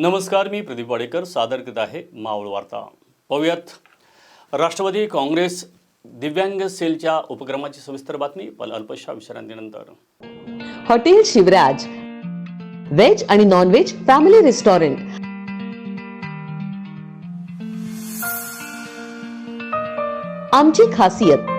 नमस्कार मी प्रदीप वाडेकर सादर करीत आहे मावळ वार्ता. पाहूयात. राष्ट्रवादी काँग्रेस दिव्यांग सेलच्या उपक्रमाची सविस्तर बातमी पण अल्पशा विश्रांतीनंतर. हॉटेल शिवराज व्हेज आणि नॉन व्हेज फॅमिली रेस्टॉरंट. आमची खासियत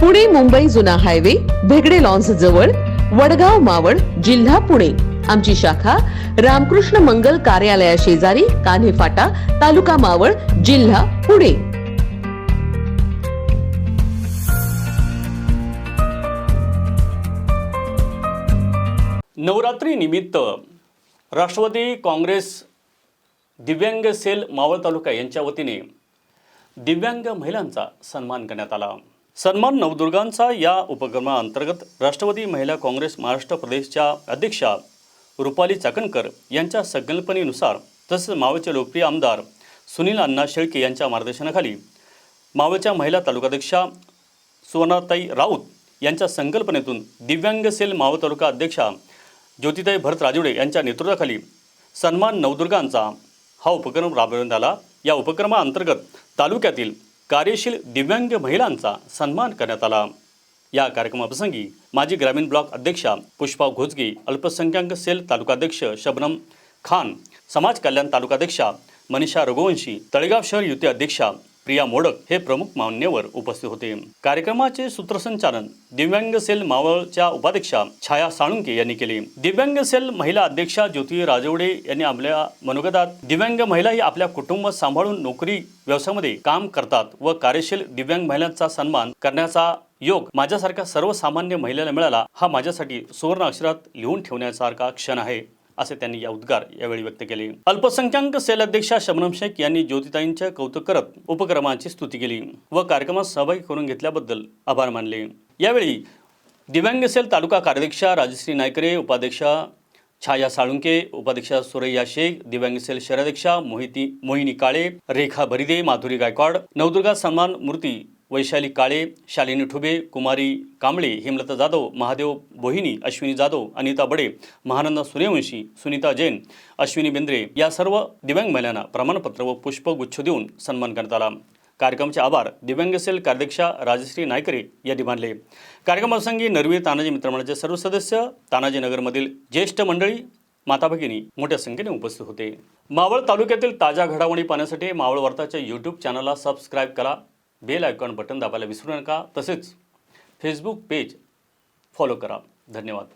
पुणे मुंबई जुना हायवे भेगडे लॉन्स जवळ वडगाव मावळ जिल्हा पुणे. आमची शाखा रामकृष्ण मंगल कार्यालया शेजारी कान्हे फाटा तालुका मावळ जिल्हा पुणे. नवरात्री निमित्त राष्ट्रवादी काँग्रेस दिव्यांग सेल मावळ तालुका यांच्या वतीने दिव्यांग महिलांचा सन्मान करण्यात आला. सन्मान नवदुर्गांचा या उपक्रमाअंतर्गत राष्ट्रवादी महिला काँग्रेस महाराष्ट्र प्रदेशच्या अध्यक्षा रुपाली चाकणकर यांच्या संकल्पनेनुसार तसेच मावळचे लोकप्रिय आमदार सुनील अण्णा शेळके यांच्या मार्गदर्शनाखाली मावळच्या महिला तालुकाध्यक्षा सुवर्णाताई राऊत यांच्या संकल्पनेतून दिव्यांग सेल मावळ तालुका अध्यक्षा ज्योतिताई भरत राजुडे यांच्या नेतृत्वाखाली सन्मान नवदुर्गांचा हा उपक्रम राबवण्यात आला. या उपक्रमाअंतर्गत तालुक्यातील कार्यशील दिव्यांग महिलांचा सन्मान करण्यात आला. या कार्यक्रमाप्रसंगी माजी ग्रामीण ब्लॉक अध्यक्षा पुष्पा घोजगे अल्पसंख्याक सेल तालुकाध्यक्ष शबनम खान समाज कल्याण तालुकाध्यक्षा मनीषा रघुवंशी तळेगाव शहर युती अध्यक्षा प्रिया मोडक हे प्रमुख मान्यवर उपस्थित होते. कार्यक्रमाचे सूत्रसंचालन दिव्यांग सेल मावळच्या उपाध्यक्षा छाया साळुंके यांनी केले. दिव्यांग सेल महिला अध्यक्षा ज्योती राजवडे यांनी आपल्या मनोगतात दिव्यांग महिला ही आपल्या कुटुंब सांभाळून नोकरी व्यवसायामध्ये काम करतात व कार्यशील दिव्यांग महिलांचा सन्मान करण्याचा योग माझ्यासारख्या सर्वसामान्य महिलेला मिळाला हा माझ्यासाठी सुवर्ण अक्षरात लिहून ठेवण्यासारखा क्षण आहे. असे त्यांनी या उद्गार यावेळी व्यक्त केले. अल्पसंख्याक सेल अध्यक्षा शबनम शेख यांनी ज्योतिताईंचे कौतुक करत उपक्रमाची स्तुती केली व कार्यक्रमात सहभागी करून घेतल्याबद्दल आभार मानले. यावेळी दिव्यांग सेल तालुका कार्याध्यक्षा राजश्री नायकरे उपाध्यक्षा छाया साळुंके उपाध्यक्षा सुरैया शेख दिव्यांग सेल शहराध्यक्षा मोहिती मोहिनी काळे रेखा भरिदे माधुरी गायकवाड नवदुर्गा सन्मान मूर्ती वैशाली काळे शालिनी ठुबे कुमारी कांबळे हेमलता जाधव महादेव बोहिनी अश्विनी जाधव अनिता बडे महानंदा सूर्यवंशी सुनीता जैन अश्विनी बेंद्रे या सर्व दिव्यांग महिलांना प्रमाणपत्र व पुष्पगुच्छ देऊन सन्मान करण्यात आला. कार्यक्रमाचे आभार दिव्यांग सेल कार्याध्यक्षा राजश्री नायकरे यांनी मानले. कार्यक्रमाप्रसंगी नरवी तानाजी मित्रमंडळाचे सर्व सदस्य तानाजी नगरमधील ज्येष्ठ मंडळी माता भगिनी मोठ्या संख्येने उपस्थित होते. मावळ तालुक्यातील ताज्या घडामोडी पाहण्यासाठी मावळ वार्ताच्या यूट्यूब चॅनलला सबस्क्राईब करा. बेल आयकॉन बटन दाबायला विसरू नका. तसेच फेसबुक पेज फॉलो करा. धन्यवाद.